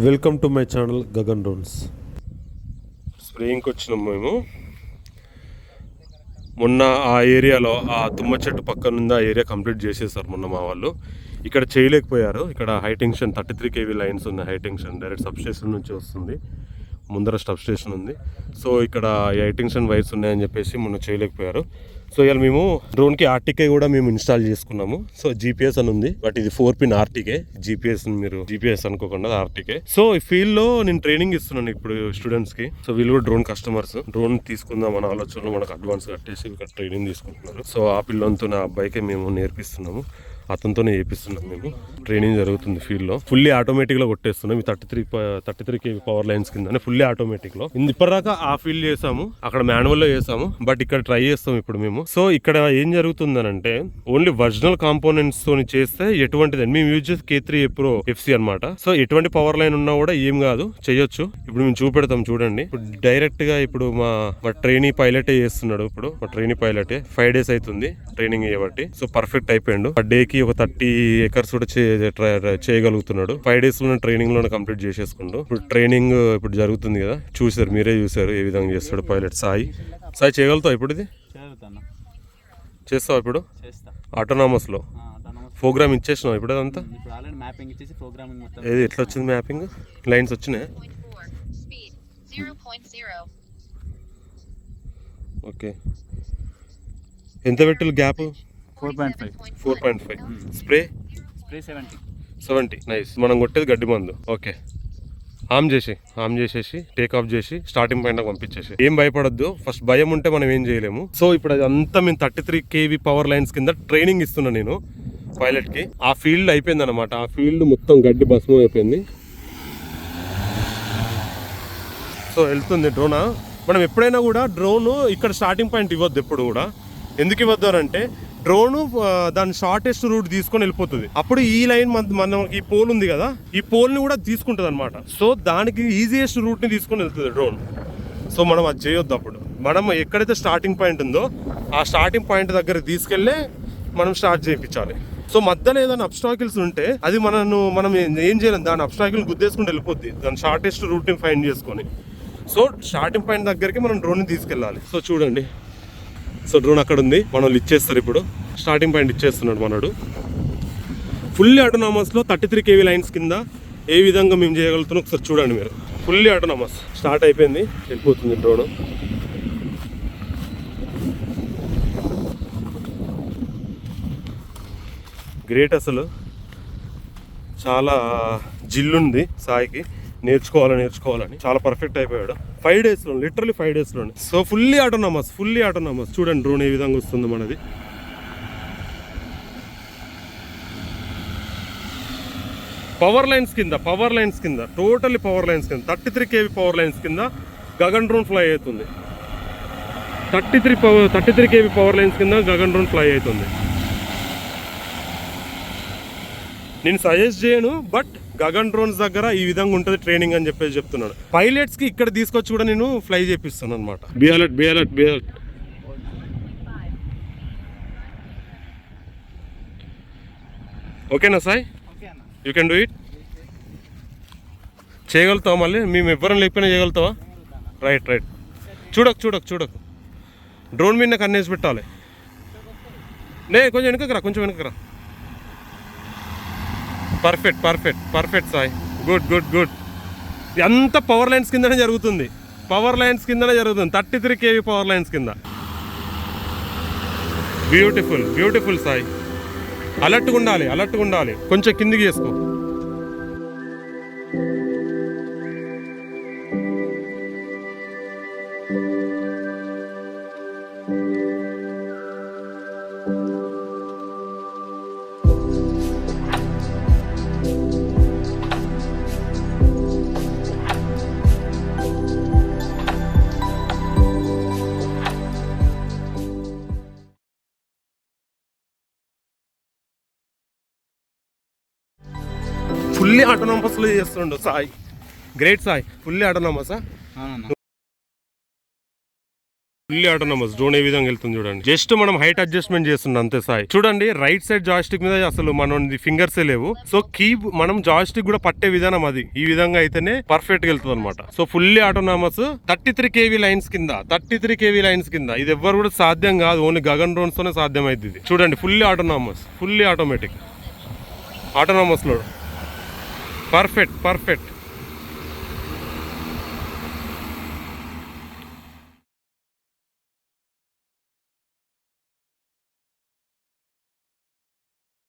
Welcome to my channel Gagan drones స్ప్రేయింగ్కి వచ్చినాం మేము. మొన్న ఆ ఏరియాలో ఆ తుమ్మ చెట్టు పక్కన ఉంది ఆ ఏరియా కంప్లీట్ చేసేసారు మొన్న మా వాళ్ళు. ఇక్కడ చేయలేకపోయారు. ఇక్కడ high tension thirty three KV lines ఉన్నాయి హైటెన్షన్. డైరెక్ట్ సబ్స్టేషన్ నుంచి వస్తుంది. ముందర స్టబ్ స్టేషన్ ఉంది. సో ఇక్కడ ఈ వైర్స్ ఉన్నాయని చెప్పేసి మొన్న చేయలేకపోయారు. సో ఇవాళ మేము డ్రోన్కి ఆర్టీకే కూడా మేము ఇన్స్టాల్ చేసుకున్నాము. సో జీపీఎస్ అని ఉంది. బట్ ఇది ఫోర్ పిన్ ఆర్టీకే. జీపీఎస్ మీరు జీపీఎస్ అనుకోకుండా ఆర్టీకే. సో ఈ ఫీల్డ్లో నేను ట్రైనింగ్ ఇస్తున్నాను ఇప్పుడు స్టూడెంట్స్కి సో వీళ్ళు కూడా డ్రోన్ కస్టమర్స్. డ్రోన్ తీసుకుందాం అనే ఆలోచనలో మనకు అడ్వాన్స్ కట్టేసి ఇక్కడ ట్రైనింగ్ తీసుకుంటున్నారు. సో ఆ పిల్లలతో నా అబ్బాయికే మేము నేర్పిస్తున్నాము. అతనితోనే చేపిస్తున్నాం మేము. ట్రైనింగ్ జరుగుతుంది ఫీల్డ్లో ఫుల్లీ ఆటోమేటిక్లో కొట్టేస్తున్నాం. ఈ thirty three thirty three KV power lines కింద ఫుల్లీ ఆటోమేటిక్లో ఇప్పటిదాకా ఆ ఫీల్డ్ చేసాము. అక్కడ మాన్యువల్లో చేసాము. బట్ ఇక్కడ ట్రై చేస్తాం ఇప్పుడు మేము. సో ఇక్కడ ఏం జరుగుతుందనంటే ఓన్లీ ఒరిజినల్ కాంపోనెంట్స్ తోని చేస్తే ఎటువంటిది? మేము యూజ్ చేసి కే త్రీ ప్రో ఎఫ్సి అనమాట సో ఎటువంటి పవర్ లైన్ ఉన్నా కూడా ఏం కాదు. చేయొచ్చు. ఇప్పుడు మేము చూపెడతాం చూడండి. ఇప్పుడు డైరెక్ట్గా ఇప్పుడు మా మా ట్రైనీ పైలటే చేస్తున్నాడు ఇప్పుడు. మా ట్రైనీ పైలటే. ఫైవ్ డేస్ అవుతుంది ట్రైనింగ్ చేయబట్టి సో పర్ఫెక్ట్ అయిపోయాడు. ఆ డే కి ఒక థర్టీ ఎకర్స్ కూడా చేయగలుగుతున్నాడు. ఫైవ్ డేస్లో ట్రైనింగ్లోనే కంప్లీట్ చేసేసుకుండు. ఇప్పుడు ట్రైనింగ్ ఇప్పుడు జరుగుతుంది కదా చూసారు మీరే చూసారు ఏ విధంగా చేస్తాడు పైలట్ సాయి. సాయి చేయగలుగుతావు ఇప్పుడు ఇది? చేస్తావు ఇప్పుడు? చేస్తా. ఆటోనామస్లో. ప్రోగ్రామ్ ఇచ్చేసినావు ఇప్పుడు అదంతా ఇప్పుడు ఆల్రెడీ మ్యాపింగ్ ఇచ్చేసి ప్రోగ్రామింగ్ మొత్తం ఏది ఎట్లా వచ్చింది మ్యాపింగ్? లైన్స్ వచ్చినాయి? 0.4. Speed 0.0. ఓకే. ఎంత పెట్టాలి gap? Four point five four point five spray spray seventy seventy nice మనం కొట్టేది గడ్డి మందు. ఓకే ఆమ్ చేసి ఆమ్ చేసేసి టేక్ ఆఫ్ చేసి స్టార్టింగ్ పాయింట్ పంపించేసి. ఏం భయపడద్దు. ఫస్ట్ భయం ఉంటే మనం ఏం చేయలేము. సో ఇప్పుడు అంతా మేము thirty three KV power lines కింద ట్రైనింగ్ ఇస్తున్నా నేను పైలట్కి. ఆ ఫీల్డ్ అయిపోయింది అనమాట ఆ ఫీల్డ్ మొత్తం గడ్డి భస్మం అయిపోయింది. సో వెళ్తుంది డ్రోనా మనం ఎప్పుడైనా కూడా డ్రోన్ ఇక్కడ స్టార్టింగ్ పాయింట్ ఇవ్వద్దు ఎప్పుడు కూడా. ఎందుకు ఇవ్వద్దు అంటే డ్రోన్ దాని షార్టెస్ట్ రూట్ తీసుకొని వెళ్ళిపోతుంది. అప్పుడు ఈ లైన్ మన మనకి ఈ పోల్ ఉంది కదా ఈ పోల్ని కూడా తీసుకుంటుంది అనమాట సో దానికి ఈజియెస్ట్ రూట్ని తీసుకొని వెళ్తుంది డ్రోన్. సో మనం అది చేయొద్దు అప్పుడు. మనం ఎక్కడైతే స్టార్టింగ్ పాయింట్ ఉందో ఆ స్టార్టింగ్ పాయింట్ దగ్గర తీసుకెళ్ళే మనం స్టార్ట్ చేయించాలి. సో మధ్యలో ఏదైనా అబ్స్టాకిల్స్ ఉంటే అది మనను మనం ఏం చేయలేం. దాని అబ్స్టాకిల్ గుద్దేసుకుని వెళ్ళిపోద్ది. దాని షార్టెస్ట్ రూట్ని ఫైండ్ చేసుకొని. సో స్టార్టింగ్ పాయింట్ దగ్గరికి మనం డ్రోన్ తీసుకెళ్ళాలి. సో చూడండి. సో డ్రోన్ అక్కడ ఉంది. మనోళ్ళు ఇచ్చేస్తారు ఇప్పుడు. స్టార్టింగ్ పాయింట్ ఇచ్చేస్తున్నాడు మనడు. ఫుల్లీ ఆటోనామస్లో థర్టీ త్రీ కేవీ లైన్స్ కింద ఏ విధంగా మేము చేయగలుగుతున్నాం ఒకసారి చూడండి మీరు. ఫుల్లీ ఆటోనామస్ స్టార్ట్ అయిపోయింది. వెళ్ళిపోతుంది డ్రోన్. గ్రేట్ అసలు. చాలా జిల్లుంది సాయికి. నేర్చుకోవాలి నేర్చుకోవాలని. చాలా పర్ఫెక్ట్ అయిపోయాడు. ఫైవ్ డేస్లో లిటరలీ ఫైవ్ డేస్లోనే so fully autonomous fully autonomous చూడండి డ్రోన్ ఏ విధంగా వస్తుంది మనది? పవర్ లైన్స్ కింద పవర్ లైన్స్ కింద టోటల్లీ పవర్ లైన్స్ కింద thirty three KV power lines కింద గగన్ డ్రోన్ ఫ్లై అవుతుంది. Thirty three power thirty three KV power lines కింద గగన్ డ్రోన్ ఫ్లై అవుతుంది. నేను సజెస్ట్ చేయను బట్ గగన్ డ్రోన్స్ దగ్గర ఈ విధంగా ఉంటుంది ట్రైనింగ్ అని చెప్పేసి చెప్తున్నాను పైలట్స్కి ఇక్కడ తీసుకొచ్చి కూడా నేను ఫ్లై చేపిస్తాను అనమాట be alert be alert be alert ఓకేనా Sai? You can do it చేయగలుగుతావా మళ్ళీ? మేము ఎవ్వరం లేకపోయినా చేయగలుగుతావా? రైట్ రైట్ చూడకు చూడకు చూడకు. డ్రోన్ మీద కన్నేసి పెట్టాలి. నే కొంచెం వెనుకకు రా కొంచెం వెనుకకు రా. Perfect perfect perfect Sai. Good good good ఎంత పవర్ లైన్స్ కిందనే జరుగుతుంది. పవర్ లైన్స్ కిందనే జరుగుతుంది. Thirty three KV power lines కింద. Beautiful beautiful Sai. అలర్ట్గా ఉండాలి అలర్ట్గా ఉండాలి. కొంచెం కిందికి చేసుకో. ఫుల్లీ ఆటోనామస్లో చేస్తుండు. సాయి. గ్రేట్ సాయి. ఫుల్లీ ఆటోనామసా ఫుల్లీ ఆటోనమస్. డ్రోన్ ఏ విధంగా వెళ్తుంది చూడండి. జస్ట్ మనం హైట్ అడ్జస్ట్మెంట్ చేస్తున్నాం అంతే సాయి. చూడండి రైట్ సైడ్ జాయిస్టిక్ మీద అసలు మనం ఫింగర్స్ లేవు. సో కీ మనం జాయిస్టిక్ కూడా పట్టే విధానం అది. ఈ విధంగా అయితేనే పర్ఫెక్ట్గా వెళ్తుంది అనమాట so fully autonomous thirty three KV lines కింద థర్టీ త్రీ కేవీ లైన్స్ కింద. ఇది ఎవ్వరు కూడా సాధ్యం కాదు. ఓన్లీ గగన్ డ్రోన్స్ తోనే సాధ్యం ఇది. చూడండి fully autonomous. Fully automatic. ఆటోనామస్లో perfect perfect